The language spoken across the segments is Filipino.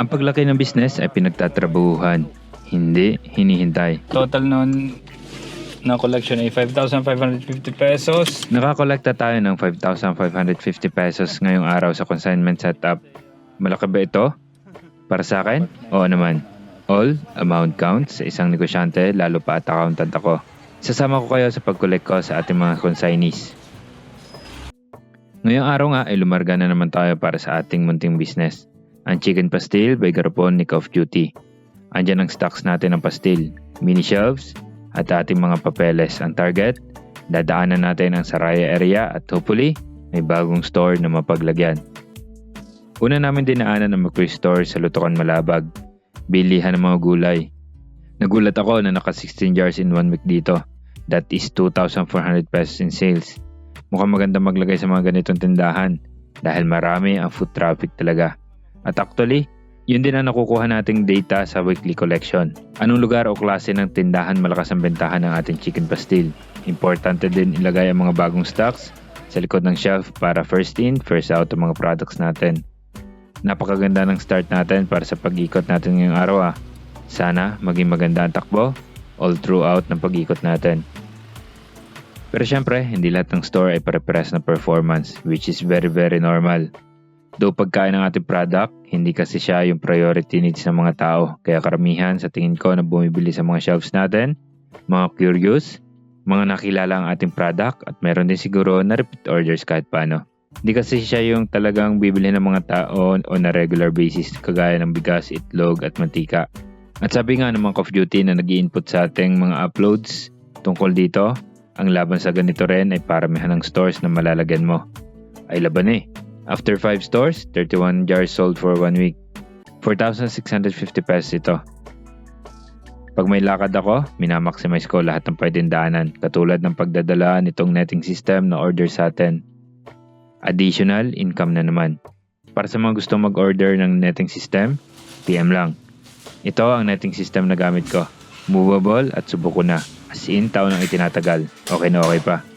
Ang paglaki ng business ay pinagtatrabahuhan, hindi hinihintay. Total nun na collection ay 5,550 pesos. Nakakolekta tayo ng 5,550 pesos ngayong araw sa consignment setup. Malaki ba ito? Para sa akin? Oo naman. All amount counts sa isang negosyante lalo pa at accountant ako. Sasama ko kayo sa pag-collect ko sa ating mga consignees. Ngayong araw nga ay lumarga na naman tayo para sa ating munting business. Ang Chicken Pastil by Garapon Nick of Duty. Andyan ang stocks natin ng pastil, mini shelves, at ating mga papeles. Ang target, dadaanan natin ang Saraya area at hopefully, may bagong store na mapaglagyan. Una namin dinaanan ang McCoy Store sa Lutukan Malabag. Bilihan ng mga gulay. Nagulat ako na naka 16 jars in one week dito. That is 2,400 pesos in sales. Mukhang maganda maglagay sa mga ganitong tindahan dahil marami ang foot traffic talaga. At actually, yun din ang nakukuha nating data sa weekly collection. Anong lugar o klase ng tindahan malakas ang bentahan ng ating chicken pastil? Importante din ilagay ang mga bagong stocks sa likod ng shelf para first in, first out ang mga products natin. Napakaganda ng start natin para sa pag-ikot natin ngayong araw ah. Sana maging maganda ang takbo all throughout ng pag-ikot natin. Pero syempre, hindi lahat ng store ay pare-pares na performance which is very very normal. Though pagkain ng ating product, hindi kasi siya yung priority needs ng mga tao. Kaya karamihan sa tingin ko na bumibili sa mga shelves natin, mga curious, mga nakilala ang ating product at meron din siguro na repeat orders kahit paano. Hindi kasi siya yung talagang bibili ng mga tao on a regular basis kagaya ng bigas, itlog at mantika. At sabi nga ng mga of Duty na nag input sa ating mga uploads tungkol dito, ang laban sa ganito rin ay paramihan ng stores na malalagyan mo. Ay laban eh. After 5 stores, 31 jars sold for 1 week. 4,650 pesos ito. Pag may lakad ako, minamaximize ko lahat ng pwedeng daanan katulad ng pagdadala nitong netting system na order sa atin. Additional income na naman. Para sa mga gustong mag-order ng netting system, PM lang. Ito ang netting system na gamit ko. Movable at subo ko na. As in, taon ang itinatagal. Okay na okay pa.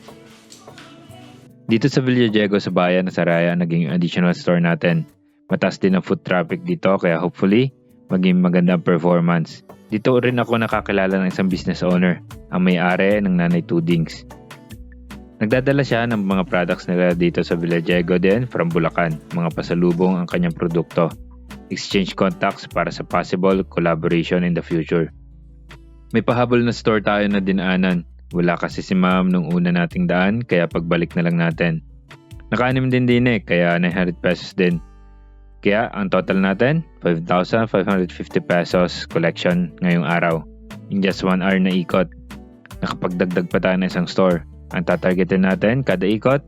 Dito sa Villadiego sa bayan ng Saraya naging additional store natin. Mataas din ang foot traffic dito kaya hopefully maging maganda ang performance. Dito rin ako nakakilala ng isang business owner, ang may-ari ng Nanay Tudings. Nagdadala siya ng mga products nila dito sa Villadiego din from Bulacan, mga pasalubong ang kanyang produkto. Exchange contacts para sa possible collaboration in the future. May pahabol na store tayo na dinaanan. Wala kasi si ma'am nung una nating daan kaya pagbalik na lang natin. Nakaanim din din eh kaya 900 pesos din. Kaya ang total natin 5,550 pesos collection ngayong araw. In just 1 hour na ikot. Nakapagdagdag pa tayo ng isang store. Ang tatargetin natin kada ikot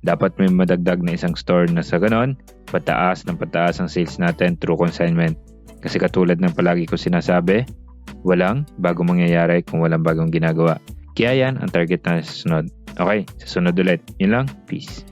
dapat may madagdag na isang store na sa ganon, pataas ng pataas ang sales natin through consignment. Kasi katulad ng palagi ko sinasabi, walang bago mangyayari kung walang bagong ginagawa. Kaya yan ang target na sa sunod. Okay, sa sunod ulit. Yun lang. Peace.